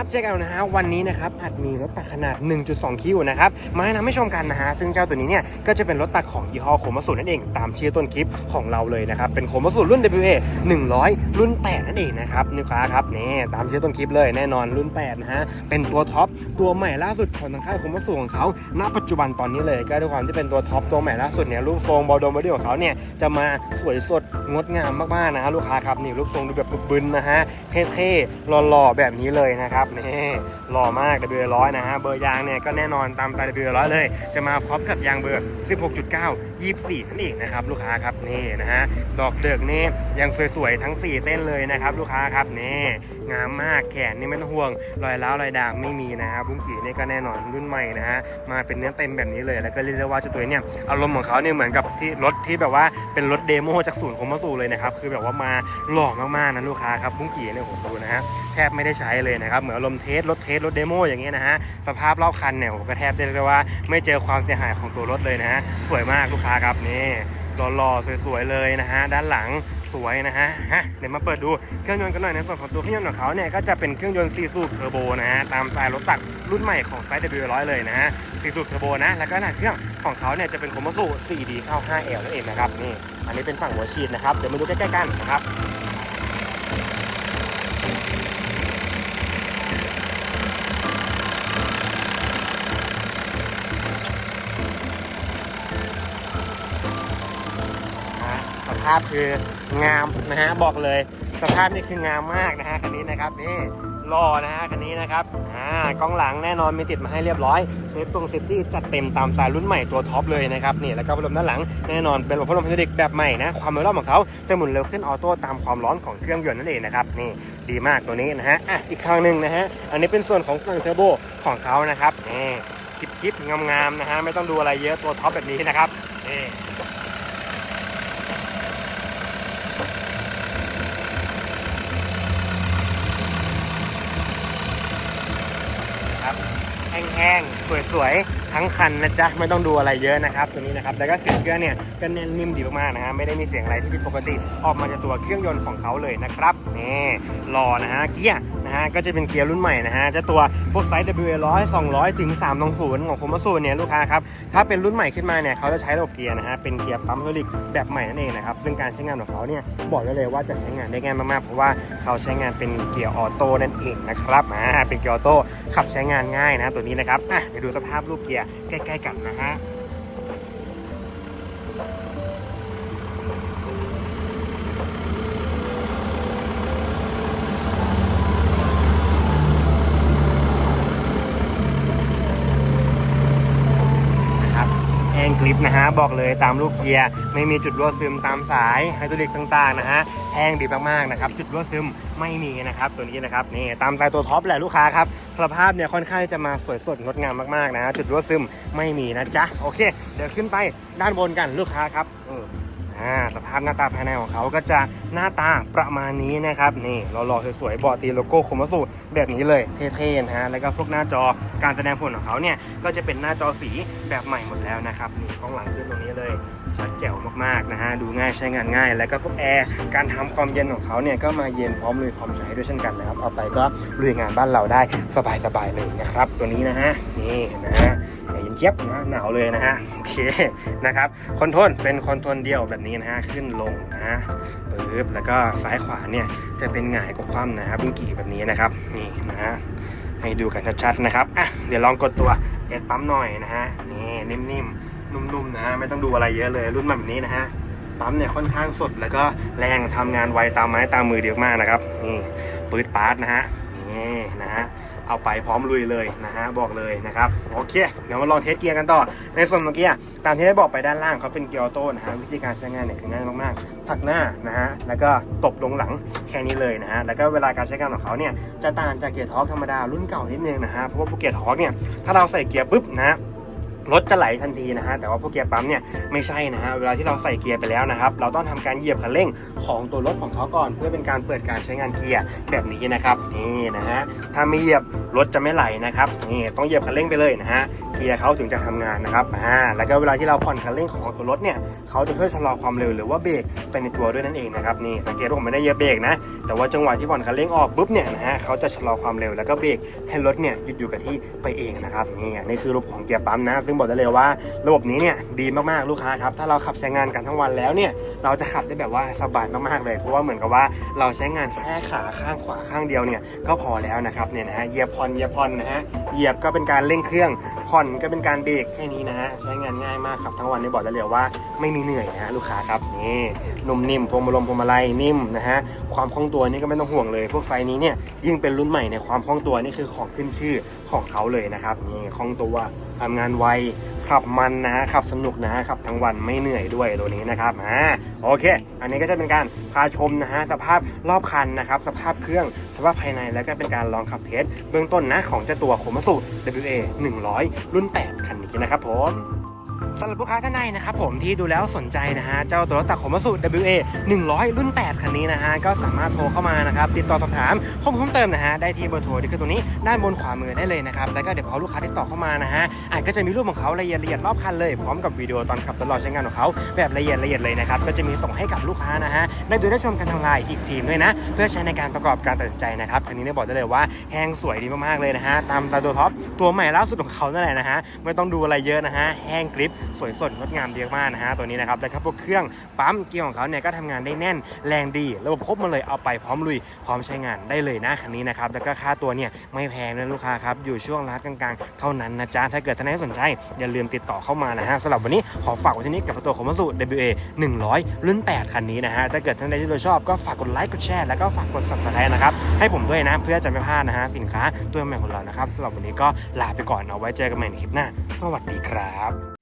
ครับเจอกันนะฮะวันนี้นะครับอาจมีรถตักขนาด 1.2 คิวนะครับมาให้นำให้ชมกันนะฮะซึ่งเจ้าตัวนี้เนี่ยก็จะเป็นรถตักของยี่ห้อโคมาสูนั่นเองตามชื่อต้นคลิปของเราเลยนะครับเป็นโคมาสูรุ่น WA 100 รุ่น 8 นั่นเองนะครับลูกค้าครับนี่ตามชื่อต้นคลิปเลยแน่นอนรุ่น 8 นะฮะเป็นตัวท็อปตัวใหม่ล่าสุดของทางค่ายโคมาสูของเขาณปัจจุบันตอนนี้เลยก็ด้วยความที่เป็นตัวท็อปตัวใหม่ล่าสุดเนี่ยรูปทรงบอลโดมบอดี้ของเขาเนี่ยจะมาสวยสดงดงามมากๆนะฮะลูกค้าครับนี่รูปทรงดูแบบบึนนะฮะเท่ๆหล่อๆแบบนี้เลยนะครับนี่หล่อมาก W ร้อยนะฮะเบอร์ยางเนี่ยก็แน่นอนตามสไตล์ W ร้อยเลย จะมาพร้อมกับยางเบอร์ 16.9 24 นั่นเองนะครับลูกค้าครับนี่นะฮะดอกเดือกนี่ยังสวยๆทั้ง 4 เส้นเลยนะครับลูกค้าครับนี่งามมากแขนนี่ไม่ต้องห่วง รอยร้าวรอยด่างไม่มีนะครับบุ้งกี่นี่ก็แน่นอนรุ่นใหม่นะฮะมาเป็นเนื้อเต็มแบบนี้เลยแล้วก็เรียกได้ว่าเจ้าตัวนี้เนี่ยอารมณ์ของเขาเนี่ยเหมือนกับที่รถที่แบบว่าเป็นรถเดโมจากศูนย์คมมาสู่เลยนะครับคือแบบว่ามาหล่อมากๆนะลูกค้าครับบุ้งกี่เนี่ยผมดูนะฮะแทบไม่ได้ใช้เลยนะครับเหมือนอารมณ์เทสรถเทสรถเดโมอย่างเงี้ยนะฮะสภาพรอบคันเนี่ยผมก็แทบได้เลยว่าไม่เจอความเสียหายของตัวรถเลยนะฮะสวยมากลูกค้าครับนี่หล่อๆสวยๆเลยนะฮะด้านหลังสวยนะฮะฮะเดี๋ยวมาเปิดดูเครื่องยนต์กันหน่อยในส่วนของตัวเครื่องยนต์ของเขาเนี่ยก็จะเป็นเครื่องยนต์ซีซูเทอร์โบนะฮะตามสไตล์รถตักรุ่นใหม่ของไซส์ W100 เลยนะฮะซีซูเทอร์โบนะแล้วก็หน้าเครื่องของเขาเนี่ยจะเป็นโคม a สุ 4D เข้า 5L นั่นเองนะครับนี่อันนี้เป็นฝั่งหัวฉีดนะครับเดี๋ยวมาดูใกล้ๆกันนะครับาพคืองามนะฮะบอกเลย สภาพนี่คืองามมากนะฮะคันนี้นะครับนี่รอนะฮะคันนี้นะครับอ่ากล้องหลังแน่นอนมีติดมาให้เรียบร้อยเซฟตรงเซฟตี้จัดเต็มตามสายรุ่นใหม่ตัวท็อปเลยนะครับนี่แล้วก็พัดลมด้านหลังแน่นอนเป็นพัดลมไฮดรอลิกแบบใหม่นะความเร็วรอบของเขาจะหมุนเร็วขึ้นออโต้ตามความร้อนของเครื่องยนต์นั่นเองนะครับนี่ดีมากตัวนี้นะฮะอะอีกครั้งหนึ่งนะฮะอันนี้เป็นส่วนของฝั่งเทอร์โบของเขานะครับนี่คลิปๆงามๆนะฮะไม่ต้องดูอะไรเยอะตัวท็อปแบบนี้นะครับนี่ ครับ แห้งๆ สวยๆ ทั้งคันนะจ๊ะ ไม่ต้องดูอะไรเยอะนะครับ ตัวนี้นะครับ แล้วก็เสียงเครื่องเนี่ยก็เน้นนิ่มดีมากๆนะฮะ ไม่ได้มีเสียงอะไรที่ผิดปกติ ออกมาจากตัวเครื่องยนต์ของเขาเลยนะครับ นี่รอนะฮะ เกียร์ นะฮะก็จะเป็นเกียร์รุ่นใหม่นะฮะจะตัวพวกไซส์ W 100 200 ถึง 320 ของโคมาสูเนี่ยลูกค้าครับถ้าเป็นรุ่นใหม่ขึ้นมาเนี่ยเขาจะใช้ระบบเกียร์นะฮะเป็นเกียร์ปั๊มไฮดรอลิกแบบใหม่นั่นเองนะครับซึ่งการใช้งานของเขาเนี่ยบอกได้เลยว่าจะใช้งานได้ง่ายมากๆเพราะว่าเขาใช้งานเป็นเกียร์ออโต้นั่นเองนะครับอ่าเป็นเกียร์ออโต้ขับใช้งานง่ายนะตัวนี้นะครับอะเดี๋ยวดูสภาพรูปเกียร์ใกล้ ๆ กันนะฮะ นะฮะบอกเลยตามลูกเกียร์ไม่มีจุดรั่วซึมตามสายไฮดรอลิกต่างๆนะฮะแห้งดีมากๆนะครับจุดรั่วซึมไม่มีนะครับตัวนี้นะครับนี่ตามสายตัวท็อปแหละลูกค้าครับสภาพเนี่ยค่อนข้างจะมาสวยสดงดงามมากๆนะฮะจุดรั่วซึมไม่มีนะจ๊ะโอเค เดี๋ยวขึ้นไปด้านบนกันลูกค้าครับเออ อ่าสภาพหน้าตาภายในของเขาก็จะหน้าตาประมาณนี้นะครับนี่หล่อๆสวยๆเบาะตีโลโก้คมาสุแบบนี้เลยเท่ๆนะฮะแล้วก็พวกหน้าจอการแสดงผลของเขาเนี่ยก็จะเป็นหน้าจอสีแบบใหม่หมดแล้วนะครับนี่กล้องหลังขึ้นตรงนี้เลย ชัดแจ๋วมากๆนะฮะดูง่ายใช้งานง่าย แล้วก็พวกแอร์การทำความเย็นของเขาเนี่ยก็มาเย็นพร้อมลุยพร้อมใช้ด้วยเช่นกันนะครับเอาไปก็ลุยงานบ้านเราได้สบายๆเลยนะครับ ตัวนี้นะฮะนี่นะฮะเย็นเจี๊ยบนะหนาวเลยนะฮะโอเคนะครับคอนโทรลเป็นคอนโทรลเดียวแบบนี้นะฮะขึ้นลงนะฮะปึ๊บแล้วก็ซ้ายขวาเนี่ยจะเป็นหงายกับคว่ำนะครับบุ้งกี่แบบนี้นะครับนี่นะฮะให้ดูกันชัดๆนะครับอะเดี๋ยวลองกดตัวเอ็ดปั๊มหน่อยนะฮะนี่นิ่มๆ นุ่มๆนะฮะไม่ต้องดูอะไรเยอะเลยรุ่นแบบนี้นะฮะปั๊มเนี่ยค่อนข้างสดแล้วก็แรงทำงานไวตามไม้ตามมือเดียวมากนะครับนี่ปืดปาร์ตนะฮะนี่นะฮะเอาไปพร้อมลุยเลยนะฮะบอกเลยนะครับโอเคเดี๋ยวมาลองเทสเกียร์กันต่อ ในส่วนของเกียร์ตามที่ได้บอกไปด้านล่างเขาเป็นเกียร์ออโต้นะฮะวิธีการใช้งานเนี่ยคือง่ายมากๆถักหน้านะฮะแล้วก็ตบลงหลังแค่นี้เลยนะฮะแล้วก็เวลาการใช้งานของเขาเนี่ยจะต่างจากเกียร์ท็อกธรรมดารุ่นเก่านิดนึงนะฮะเพราะว่าเกียร์ท็อกเนี่ยถ้าเราใส่เกียร์ปุ๊บนะฮะ รถจะไหลทันทีนะฮะแต่ว่าพวกเกียร์ปั๊มเนี่ยไม่ใช่นะฮะเวลาที่เราใส่เกียร์ไปแล้วนะครับเราต้องทำการเหยียบคันเร่งของตัวรถของเขาก่อน เพื่อเป็นการเปิดการใช้งานเกียร์แบบนี้นะครับนี่นะฮะถ้าไม่เหยียบรถจะไม่ไหลนะครับนี่ต้องเหยียบคันเร่งไปเลยนะฮะเกียร์เขาถึงจะทำงานนะครับอ่าแล้วก็เวลาที่เราผ่อนคันเร่งของตัวรถเนี่ยเขาจะช่วยชะลอความเร็วหรือว่าเบรกไปในตัวด้วยนั่นเองนะครับนี่สังเกตว่าผมไม่ได้เหยียบเบรกนะแต่ว่าจังหวะที่ผ่อนคันเร่งออกปุ๊บเนี่ยนะฮะเขาจะชะลอความเร็วแล้วก็เบรกให้รถเนี่ยหยุดอยู่กับที่ไปเองนะครับนี่นี่คือระบบของเกียร์ปั๊มนะซึ่งบอกได้เลยว่า ระบบนี้เนี่ยดีมากๆลูกค้าครับถ้าเราขับใช้งานกันทั้งวันแล้วเนี่ยเราจะขับได้แบบว่าสบายมากๆเลย เพราะว่าเหมือนกับว่าเราใช้งานแค่ขาข้างขวาข้างเดียวเนี่ยก็พอแล้วนะครับเนี่ยนะฮะเหยียบผ่อนเหยียบผ่อนนะฮะเหยียบก็เป็นการเร่งเครื่องผ่อนก็เป็นการเบรกแค่นี้นะฮะใช้งานง่ายมากขับทั้งวันนี่บอกได้เลยว่าไม่มีเหนื่อยนะฮะลูกค้าครับนี่นุ่มนิ่มพวงมาลัยพวงมาลัยนิ่มนะฮะความคล่องตัวนี่ก็ไม่ต้องห่วงเลย พวกไฟนี้เนี่ยยิ่งเป็นรุ่นใหม่ในความคล่องตัวนี่คือของขึ้นชื่อของเขาเลยนะครับนี่คล่องตัว ทำงานไวขับมันนะฮะขับสนุกนะฮะขับทั้งวันไม่เหนื่อยด้วยตัวนี้นะครับอ่าโอเค อันนี้ก็จะเป็นการพาชมนะฮะสภาพรอบคันนะครับสภาพเครื่องสภาพภายในแล้วก็เป็นการลองขับเทสเบื้องต้นนะของเจ้าตัวโคมาสุ WA 100 รุ่น 8 คันนี้นะครับผม สำหรับลูกค้าท่านใดนะครับผมที่ดูแล้วสนใจนะฮะเจ้าตัวรถตักขมสูตร WA 100 รุ่น 8 คันนี้นะฮะก็สามารถโทรเข้ามานะครับติดต่อสอบถามข้อมูลเพิ่มเติมนะฮะได้ที่เบอร์โทรที่คือตรงนี้ด้านบนขวามือได้เลยนะครับแล้วก็เดี๋ยวพอลูกค้าติดต่อเข้ามานะฮะอาจก็จะมีรูปของเขาละเอียดละเอียดรอบคันเลยพร้อมกับวิดีโอตอนขับตลอดใช้งานของเขาแบบละเอียดละเอียดเลยนะครับก็จะมีส่งให้กับลูกค้านะฮะได้ดูได้ชมกันทางไลน์อีกทีมด้วยนะเพื่อใช้ในการประกอบการตัดสินใจนะครับคันนี้เนี่ยบอกได้เลยว่าแห้งสวยดีมากๆเลยนะฮะตามตาตัวท็อปตัวใหม่ล่าสุดของเขานั่นแหละนะฮะไม่ต้องดูอะไรเยอะนะฮะแห้งกริปสวยสดงดงามเดีมากนะฮะตัวนี้นะครับแล้วก็พวกเครื่องปั๊มเกียร์ของเขาเนี่ยก็ทำงานได้แน่นแรงดี ระบบครบมาเลยเอาไปพร้อมลุยพร้อมใช้งานได้เลยนะคันนี้นะครับแล้วก็ค่าตัวเนี่ยไม่แพงนะลูกค้าครับอยู่ช่วงร้ากลางๆ เท่านั้นนะจ๊ะถ้าเกิดท่านใดสนใจอย่าลืมติดต่อเข้ามานะฮะสำหรับวันนี้ขอฝากไว้ที่นี้กับตัวของมัสู WA 100 รุ่น 8 คันนี้นะฮะถ้าเกิดท่านใดที่เราชอบก็ฝากกดไลค์กดแชร์แล้วก็ฝากกด subscribe นะครับให้ผมด้วยนะเพื่อจะไม่พลาดนะฮะสินค้าตัวใหม่ของเรานะครับสำหรับวันนี้ก็ลาไปก่อนเอาไว้เจอกันใหม่ในคลิปหน้า สวัสดีครับ